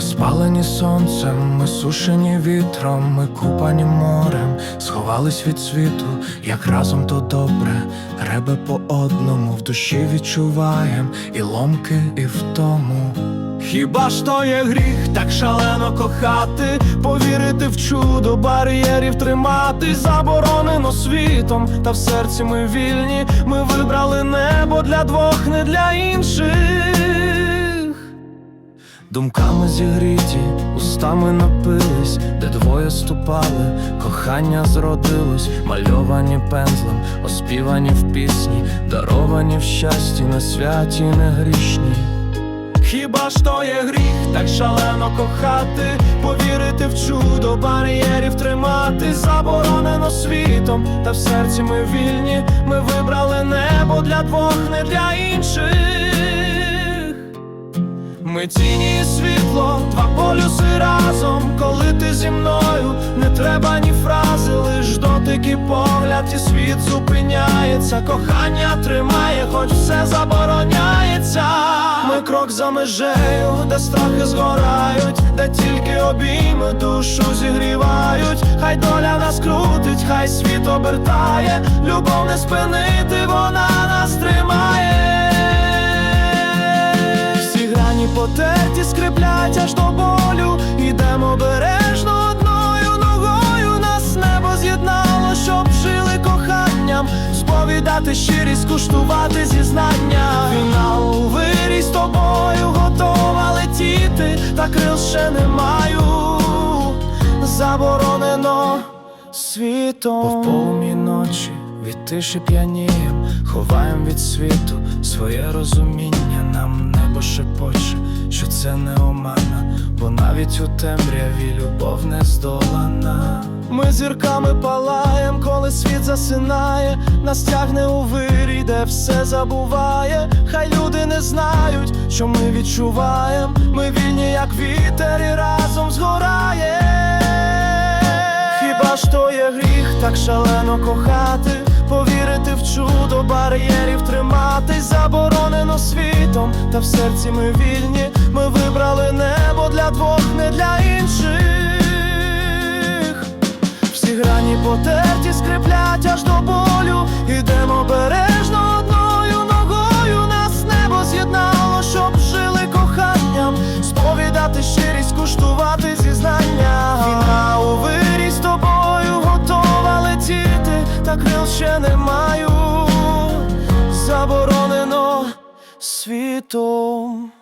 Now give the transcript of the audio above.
Спалені сонцем, ми сушені вітром, ми купані морем, сховались від світу, як разом то добре, ребе по одному, в душі відчуваєм і ломки, і втому. Хіба ж то є гріх так шалено кохати, повірити в чудо, бар'єрів тримати, заборонено світом, та в серці ми вільні, ми вибрали небо для двох, не для інших. Думками зігріті, устами напились, де двоє ступали, кохання зродилось, мальовані пензлем, оспівані в пісні, даровані в щасті, на святі не грішні. Хіба ж то є гріх так шалено кохати, повірити в чудо, бар'єрів тримати, заборонено світом, та в серці ми вільні, ми вибрали небо для двох, не для інших. Ми тіні і світло, два полюси разом, коли ти зі мною, не треба ні фрази, лиш дотик і погляд, і світ зупиняється, кохання тримає, хоч все забороняється. Ми крок за межею, де страхи згорають, де тільки обійми душу зігрівають, хай доля нас крутить, хай світ обертає, любов не спинити, вона нас тримає. Потерті скриплять аж до болю, ідемо бережно одною ногою, нас небо з'єднало, щоб жили коханням, сповідати щирість, куштувати зізнання. Фінал у вирій з тобою готова летіти, та крил ще не маю, заборонено світом. Повполумі ночі від тиші п'янієм, ховаєм від світу своє розуміння, нам небо шепоче, що це не омана, бо навіть у темряві любов не здолана. Ми зірками палаєм, коли світ засинає, нас тягне у вирій, де все забуває. Хай люди не знають, що ми відчуваєм. Ми вільні, як вітер, і разом згорає. Хіба ж то є гріх так шалено кохати, повірити в чудо, бар'єрів триматись, заборонено світом, та в серці ми вільні, грані потерті скриплять аж до болю, ідемо бережно одною ногою, нас небо з'єднало, щоб жили коханням, сповідати щирість, куштувати зізнання. Війна у вирій з тобою готова летіти, та крил ще не маю, заборонено світом.